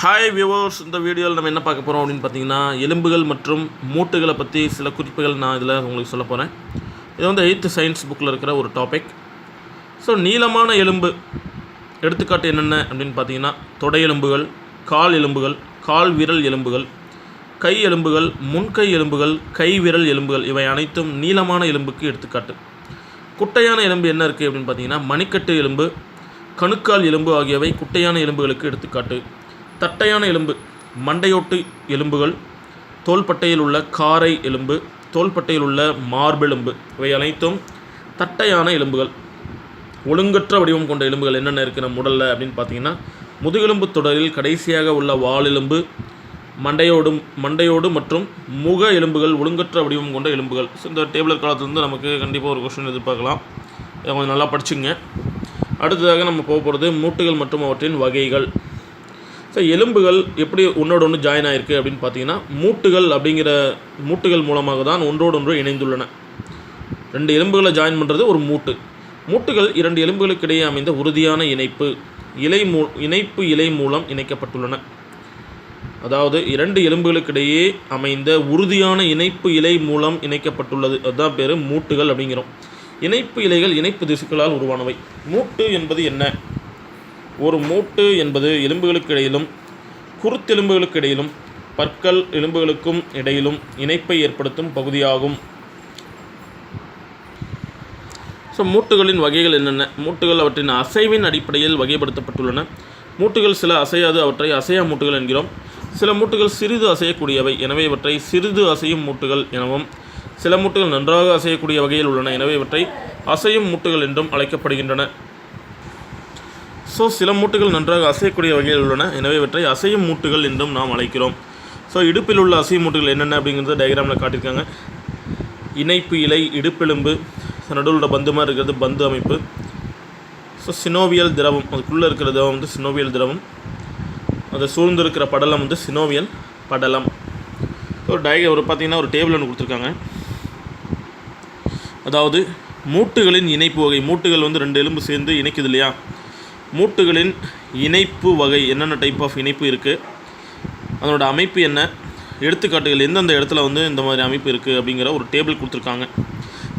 Hi viewers இந்த வீடியோவில் நம்ம என்ன பார்க்க போகிறோம் அப்படின்னு பார்த்தீங்கன்னா எலும்புகள் மற்றும் மூட்டுகளை பற்றி சில குறிப்புகள் நான் இதில் உங்களுக்கு சொல்ல போகிறேன் இது வந்து எயித்து சயின்ஸ் புக்கில் இருக்கிற ஒரு டாபிக் ஸோ நீளமான எலும்பு. எடுத்துக்காட்டு என்னென்ன அப்படின்னு பார்த்தீங்கன்னா தொடை எலும்புகள் கால் எலும்புகள் கால் விரல் எலும்புகள் கை எலும்புகள் முன்கை எலும்புகள் கை விரல் எலும்புகள். இவை அனைத்தும் நீளமான எலும்புக்கு எடுத்துக்காட்டு. குட்டையான எலும்பு என்ன இருக்குது அப்படின்னு பார்த்தீங்கன்னா மணிக்கட்டு எலும்பு கணுக்கால் எலும்பு ஆகியவை குட்டையான எலும்புகளுக்கு எடுத்துக்காட்டு. தட்டையான எலும்பு மண்டையோட்டு எலும்புகள் தோள்பட்டையில் உள்ள காரை எலும்பு தோள்பட்டையில் உள்ள மார்பெலும்பு இவை அனைத்தும் தட்டையான எலும்புகள். ஒழுங்கற்ற வடிவம் கொண்ட எலும்புகள் என்னென்ன இருக்குது நம்ம உடலில் அப்படின்னு பார்த்தீங்கன்னா முதுகெலும்பு தொடரில் கடைசியாக உள்ள வாலெலும்பு மண்டையோடும் மண்டையோடு மற்றும் முக எலும்புகள் ஒழுங்கற்ற வடிவம் கொண்ட எலும்புகள். ஸோ இந்த டேபிளர் காலத்துலேருந்து நமக்கு கண்டிப்பாக ஒரு கொஸ்டின் எதிர்பார்க்கலாம். இதை கொஞ்சம் நல்லா படிச்சுங்க. அடுத்ததாக நம்ம போக போகிறது மூட்டுகள் மற்றும் அவற்றின் வகைகள். ஸோ எலும்புகள் எப்படி ஒன்றோடு ஒன்று ஜாயின் ஆயிருக்கு அப்படின்னு பார்த்தீங்கன்னா மூட்டுகள் அப்படிங்கிற மூட்டுகள் மூலமாக தான் ஒன்றோடு ஒன்று இணைந்துள்ளன. ரெண்டு எலும்புகளை ஜாயின் பண்ணுறது ஒரு மூட்டு. மூட்டுகள் இரண்டு எலும்புகளுக்கு இடையே அமைந்த உறுதியான இணைப்பு. இலை மூ இணைப்பு இலை மூலம் இணைக்கப்பட்டுள்ளன. அதாவது இரண்டு எலும்புகளுக்கிடையே அமைந்த உறுதியான இணைப்பு இலை மூலம் இணைக்கப்பட்டுள்ளது. அதுதான் பேர் மூட்டுகள் அப்படிங்கிறோம். இணைப்பு இலைகள் இணைப்பு திசுக்களால் உருவானவை. மூட்டு என்பது என்ன? ஒரு மூட்டு என்பது எலும்புகளுக்கு இடையிலும் குருத்தெலும்புகளுக்கு இடையிலும் பற்கள் எலும்புகளுக்கும் இடையிலும் இணைப்பை ஏற்படுத்தும் பகுதியாகும். ஸோ மூட்டுகளின் வகைகள் என்னென்ன? மூட்டுகள் அவற்றின் அசைவின் அடிப்படையில் வகைப்படுத்தப்பட்டுள்ளன. மூட்டுகள் சில அசையாது அவற்றை அசையா மூட்டுகள் என்கிறோம். சில மூட்டுகள் சிறிது அசையக்கூடியவை எனவே இவற்றை சிறிது அசையும் மூட்டுகள் எனவும் சில மூட்டுகள் நன்றாக அசையக்கூடிய வகையில் உள்ளன எனவே இவற்றை அசையும் மூட்டுகள் என்றும் அழைக்கப்படுகின்றன. ஸோ சில மூட்டுகள் நன்றாக அசையக்கூடிய வகையில் உள்ளன. எனவே இவற்றை அசையும் மூட்டுகள் என்றும் நாம் அழைக்கிறோம். ஸோ இடுப்பில் உள்ள அசையும் மூட்டுகள் என்னென்ன அப்படிங்கிறது டயக்ராமில் காட்டியிருக்காங்க. இணைப்பு இலை இடுப்பெலும்பு நடுவில் உள்ள பந்து மாதிரி இருக்கிறது பந்து அமைப்பு. ஸோ சினோவியல் திரவம் அதுக்குள்ளே இருக்கிற திரவம் வந்து சினோவியல் திரவம். அதை சூழ்ந்து இருக்கிற படலம் வந்து சினோவியல் படலம். ஒரு டயக ஒரு பார்த்தீங்கன்னா ஒரு டேபிள் ஒன்று கொடுத்துருக்காங்க. அதாவது மூட்டுகளின் இணைப்பு வகை. மூட்டுகள் வந்து ரெண்டு எலும்பு சேர்ந்து இணைக்குது இல்லையா? மூட்டுகளின் இணைப்பு வகை என்னென்ன டைப் ஆஃப் இணைப்பு இருக்குது அதனோட அமைப்பு என்ன எடுத்துக்காட்டுகள் எந்தெந்த இடத்துல வந்து இந்த மாதிரி அமைப்பு இருக்குது அப்படிங்கிற ஒரு டேபிள் கொடுத்துருக்காங்க.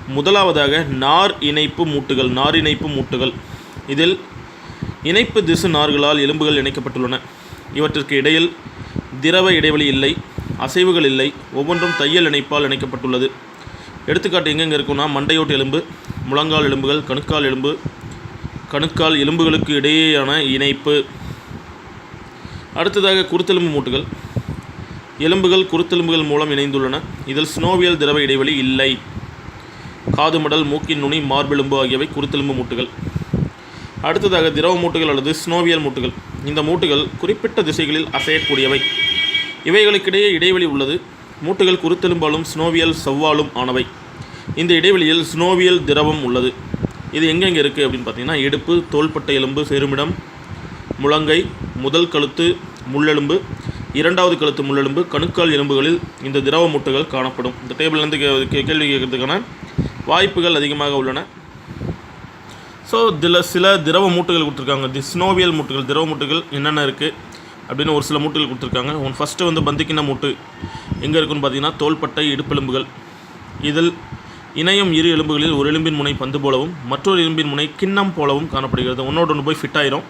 முதலாவதாக நார் இணைப்பு மூட்டுகள் நார் இணைப்பு மூட்டுகள். இதில் இணைப்பு திசு நார்களால் எலும்புகள் இணைக்கப்பட்டுள்ளன. இவற்றிற்கு இடையில் திரவ இடைவெளி இல்லை அசைவுகள் இல்லை ஒவ்வொன்றும் தையல் இணைப்பால் இணைக்கப்பட்டுள்ளது. எடுத்துக்காட்டு எங்கெங்கே இருக்குன்னா மண்டையோட்டு எலும்பு முழங்கால் எலும்புகள் கணுக்கால் எலும்பு கணுக்கால் எலும்புகளுக்கு இடையேயான இணைப்பு. அடுத்ததாக குருத்தெலும்பு மூட்டுகள். எலும்புகள் குருத்தெலும்புகள் மூலம் இணைந்துள்ளன. இதில் ஸ்னோவியல் திரவ இடைவெளி இல்லை. காது மடல் மூக்கின் நுனி மார்பெலும்பு ஆகியவை குருத்தெலும்பு மூட்டுகள். அடுத்ததாக திரவ மூட்டுகள் அல்லது ஸ்னோவியல் மூட்டுகள். இந்த மூட்டுகள் குறிப்பிட்ட திசைகளில் அசையக்கூடியவை. இவைகளுக்கிடையே இடைவெளி உள்ளது. மூட்டுகள் குருத்தெலும்பாலும் ஸ்னோவியல் செவ்வாலும் ஆனவை. இந்த இடைவெளியில் ஸ்னோவியல் திரவம் உள்ளது. இது எங்கெங்கே இருக்குது அப்படின்னு பார்த்தீங்கன்னா இடுப்பு தோள்பட்டை எலும்பு சேருமிடம் முழங்கை முதல் கழுத்து முள்ளெலும்பு இரண்டாவது கழுத்து முள்ளெலும்பு கணுக்கால் எலும்புகளில் இந்த திரவ மூட்டுகள் காணப்படும். இந்த டேபிள்லேருந்து கே- கேள்வி கேட்கறதுக்கான வாய்ப்புகள் அதிகமாக உள்ளன. ஸோ இதில் சில திரவ மூட்டுகள் கொடுத்துருக்காங்க. தி ஸ்னோவியல் மூட்டுகள் திரவ மூட்டுகள் என்னென்ன இருக்குது அப்படின்னு ஒரு சில மூட்டுகள் கொடுத்துருக்காங்க. ஒன் ஃபஸ்ட்டு வந்து பந்திக்கின மூட்டு. எங்கே இருக்குன்னு பார்த்தீங்கன்னா தோள்பட்டை இடுப்பெலும்புகள். இதில் இணையும் இரு எலும்புகளில் ஒரு எலும்பின் முனை பந்து போலவும் மற்றொரு எலும்பின் முனை கிண்ணம் போலவும் காணப்படுகிறது. ஒன்றோடு ஒன்று போய் ஃபிட் ஆயிரும்.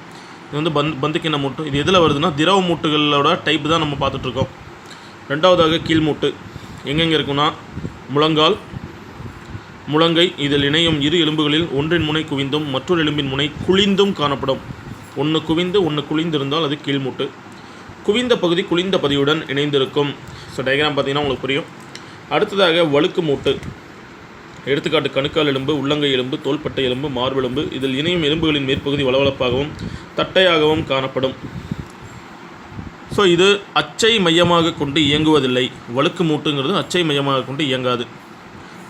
இது வந்து பந்து கிண்ணம் மூட்டு. இது எதில் வருதுன்னா திரவ மூட்டுகளோட டைப் தான் நம்ம பார்த்துட்ருக்கோம். ரெண்டாவதாக கீழ் மூட்டு. எங்கெங்கே இருக்குன்னா முழங்கால் முழங்கை இதில் இணையும் இரு எலும்புகளில் ஒன்றின் முனை குவிந்தும் மற்றொரு எலும்பின் முனை குழிந்தும் காணப்படும். ஒன்று குவிந்து ஒன்று குளிந்திருந்தால் அது கீழ்மூட்டு குவிந்த பகுதி குளிந்த பதியுடன் இணைந்திருக்கும். ஸோ டயக்ராம் பார்த்தீங்கன்னா உங்களுக்கு புரியும். அடுத்ததாக வழுக்கு மூட்டு. எடுத்துக்காட்டு கணுக்கால் எலும்பு உள்ளங்கை எலும்பு தோள்பட்டை எலும்பு மார்பெலும்பு இதில் இணையும் எலும்புகளின் மேற்பகுதி வளவளப்பாகவும் தட்டையாகவும் காணப்படும். ஸோ இது அச்சை மையமாக கொண்டு இயங்குவதில்லை. வழுக்கு மூட்டுங்கிறது அச்சை மையமாக கொண்டு இயங்காது.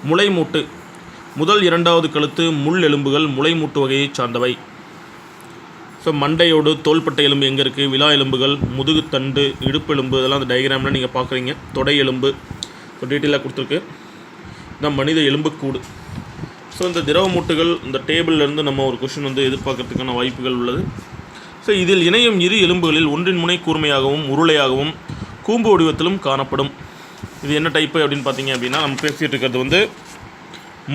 முளை மூட்டு. முதல் இரண்டாவது கழுத்து முள் எலும்புகள் முளை மூட்டு வகையைச் சார்ந்தவை. ஸோ மண்டையோடு தோள்பட்டை எலும்பு எங்கே இருக்குது விழா எலும்புகள் முதுகுத்தண்டு இடுப்பு எலும்பு இதெல்லாம் அந்த டயக்ராமில் நீங்கள் பார்க்குறீங்க. தொடை எலும்பு. ஸோ டீட்டெயிலாக கொடுத்துருக்கு. தான் மனித எலும்புக்கூடு. ஸோ இந்த திரவ மூட்டுகள் இந்த டேபிளிலேருந்து நம்ம ஒரு கொஷின் வந்து எதிர்பார்க்கறதுக்கான வாய்ப்புகள் உள்ளது. ஸோ ஸோ இதில் இணையும் இரு எலும்புகளில் ஒன்றின் முனை கூர்மையாகவும் உருளையாகவும் கூம்பு வடிவத்திலும் காணப்படும். இது என்ன டைப்பு அப்படின்னு பார்த்தீங்க அப்படின்னா நம்ம பேசிகிட்டு இருக்கிறது வந்து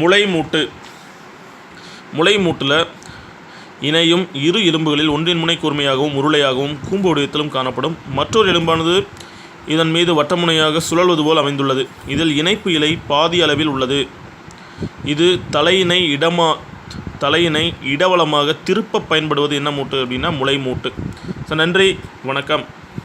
முளை மூட்டு முளை மூட்டில் இணையும் இரு எலும்புகளில் ஒன்றின் முனை கூர்மையாகவும் உருளையாகவும் கூம்பு வடிவத்திலும் காணப்படும். மற்றொரு எலும்பானது இதன் மீது வட்டமுனையாக சுழல்வது போல் அமைந்துள்ளது. இதில் இணைப்பு இலை பாதி அளவில் உள்ளது. இது தலையினை இடமா தலையினை இடவளமாக திருப்ப பயன்படுவது என்ன மூட்டு அப்படின்னா முளை மூட்டு ஸோ நன்றி வணக்கம்.